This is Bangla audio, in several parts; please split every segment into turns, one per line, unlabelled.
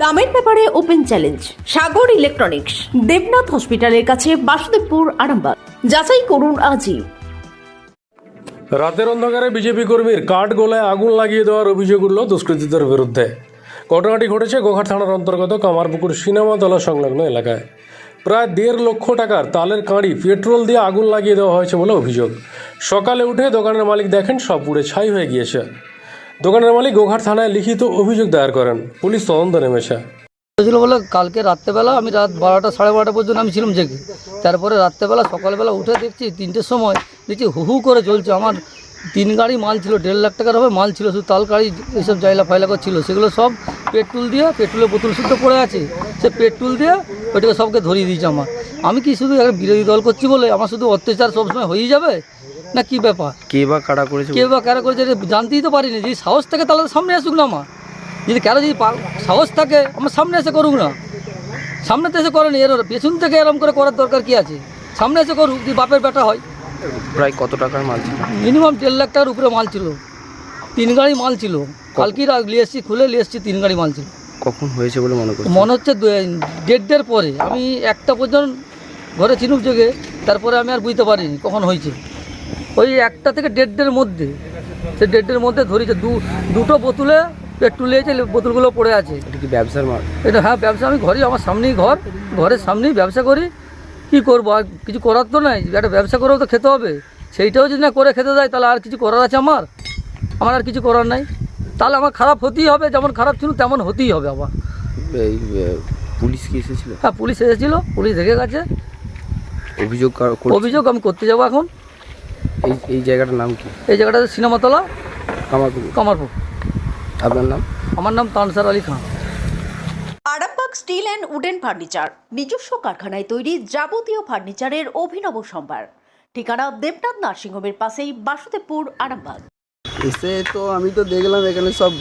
দামের ব্যাপারে open challenge, Sagar electronics, Debnath hospital কাছে বাসুদেবপুর, আরামবাগ। যাচাই করুন আজই।
রাতের অন্ধকারে বিজেপি কর্মীর কাঠ গোলায় আগুন লাগিয়ে দেওয়ার অভিযোগ উঠল দুষ্কৃতীদের বিরুদ্ধে। ঘটনাটি ঘটেছে গোঘাট থানার অন্তর্গত কামারপুকুর সিনেমাতলা সংলগ্ন এলাকায়। প্রায় দেড় লক্ষ টাকার তালের কাঁড়ি, পেট্রোল দিয়ে আগুন লাগিয়ে দেওয়া হয়েছে বলে অভিযোগ। সকালে উঠে দোকানের মালিক দেখেন সব পুড়ে ছাই হয়ে গিয়েছে। দোকানের মালিক গোঘাট থানায় লিখিত অভিযোগ দায়ের করেন। পুলিশ তদন্ত নেমেছে।
ছিল বলে কালকে রাত্রেবেলা আমি রাত বারোটা সাড়ে বারোটা পর্যন্ত আমি ছিলাম জেগে। তারপরে রাত্রেবেলা সকালবেলা উঠে দেখছি তিনটের সময় দেখছি হু হু করে চলছে আমার তিন গাড়ি মাল ছিল, দেড় লাখ টাকার হবে মাল ছিল, শুধু তাল গাড়ি এইসব জাইলা ফাইলা করে ছিল, সেগুলো সব পেট্রোল দিয়ে, পেট্রোলের বোতল শুদ্ধ পড়ে আছে। সে পেট্রোল দিয়ে ওইটাকে সবকে ধরিয়ে দিয়েছে আমার। আমি কি শুধু বিরোধী দল করছি বলে আমার শুধু অত্যাচার সবসময় হয়েই যাবে? না কি ব্যাপার?
কে বা কারা করেছে?
কে বা কারা করেছে জানতেই তো পারিনি। যদি সাহস থাকে তাহলে সামনে আসুক না আমার। যদি কারও যদি সাহস থাকে আমার সামনে এসে করুক না। সামনে তো এসে করেনি এর পেছন থেকে এরম করে করার দরকার কি আছে? সামনে এসে করুক যদি বাপের বেটা হয়।
প্রায় কত টাকার মাল ছিল?
মিনিমাম দেড় লাখ টাকার উপরে মাল ছিল। তিন গাড়ি মাল ছিল। কালকে নিয়ে এসছি খুলে নিয়ে এসছি তিন গাড়ি মাল ছিল।
কখন হয়েছে বলে মনে করছি
মনে হচ্ছে দেড়টার পরে। আমি একটা পর্যন্ত ঘরে চিনুক জেগে তারপরে আমি আর বুঝতে পারিনি কখন হয়েছে। ওই একটা থেকে দেড়টার মধ্যে। সে দেড়টার মধ্যে ধরেছে দু দুটো বোতলে পেট্রোল নিয়েছে বোতলগুলো পড়ে আছে।
এটা কি ব্যবসার মাল?
এটা হ্যাঁ ব্যবসা আমি ঘরেই আমার সামনেই ঘর। ঘরের সামনেই ব্যবসা করি। কি করব? আর কিছু করার তো নাই। একটা ব্যবসা করেও তো খেতে হবে। সেইটাও যদি না করে খেতে যায় তাহলে আর কিছু করার আছে আমার? আমার আর কিছু করার নাই। তাহলে আমার খারাপ হতেই হবে যেমন খারাপ ছিল তেমন হতেই হবে আবার
এই পুলিশ কি এসেছিল?
হ্যাঁ পুলিশ এসেছিল পুলিশ দেখে গেছে।
অভিযোগ?
অভিযোগ আমি করতে যাব এখন।
এই এই জায়গাটার নাম কি?
এই জায়গাটা সিনেমাতলা
কামারপুকুর।
কামারপুর।
আপনার নাম?
আমার নাম Tansar Ali Khan.
Arambagh steel and wooden furniture নিজস্ব কারখানায় তৈরি যাবতীয় ফার্নিচারের অভিনব সম্ভার। ঠিকানা দেবনাথ নার্সিংহোমের পাশেই বাসুদেবপুর আরামবাগ।
এসে তো আমি তো দেখলাম এখানে সব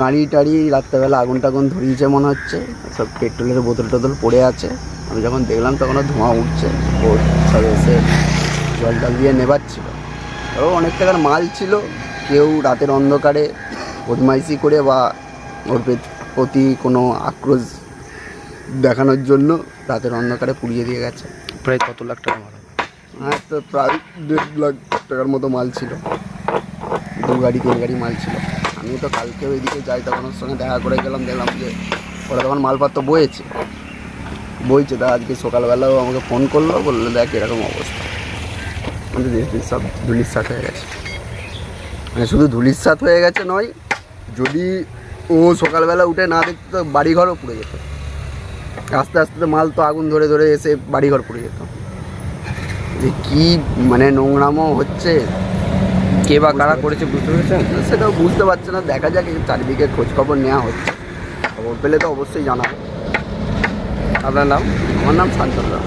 কাঁড়ি টাড়ি রাত্রেবেলা আগুন টাগুন ধরিয়েছে মনে হচ্ছে। সব পেট্রোলের বোতল টোতল পড়ে আছে। আমি যখন দেখলাম তখন ধোঁয়া উঠছে। ও সব এসে জল টল দিয়ে নেবাচ্ছিল। আরও অনেক টাকার মাল ছিল। কেউ রাতের অন্ধকারে বদমাইশি করে বা ওর প্রতি কোনো আক্রোশ দেখানোর জন্য রাতের অন্ধকারে পুড়িয়ে দিয়ে গেছে।
প্রায় কত লাখ টাকা মাল
হ্যাঁ তো প্রায় দেড় লাখ টাকার মতো মাল ছিল। দু গাড়ি তিন গাড়ি মাল ছিল। আমি তো কালকে ওইদিকে যাই তখন ওর সঙ্গে দেখা করে গেলাম দেখলাম যে ওরা তখন মালপত্র বয়েছে বইছে তা আজকে সকালবেলাও আমাকে ফোন করল বলল দেখ এরকম অবস্থা। আমাদের দেশ দেশ সব ধুলির সাথ হয়ে গেছে। মানে শুধু ধুলির সাথ হয়ে গেছে নয়, যদি ও সকালবেলা উঠে না দেখতো, তো বাড়িঘরও পুড়ে যেত। আস্তে আস্তে তো মাল তো আগুন ধরে ধরে এসে বাড়িঘর পুড়ে যেত। যে কী মানে নোংরামো হচ্ছে,
কে বা কারা করেছে বুঝতে পেরেছেন?
সেটাও বুঝতে পারছে না, দেখা যাক চারিদিকে খোঁজখবর নেওয়া হচ্ছে। খবর পেলে তো অবশ্যই জানাব।
আপনার নাম?
আমার নাম শান্তন দাস।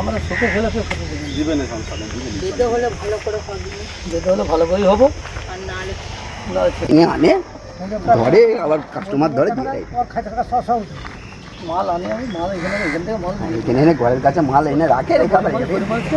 আমরা ছোটো ফেলে ফটো দিবেন হলে ভালো করে যেতে হলে ভালো করেই হব। আর না হলে
আনে। ধরে আবার কাস্টমার ধরে দিয়ে দেয়।
মাল আনি আমি মাল এখানে এখান থেকে মাল
এখানে এনে ঘরের কাছে মাল এনে রাখে রেখে আবার
পরিমাণকে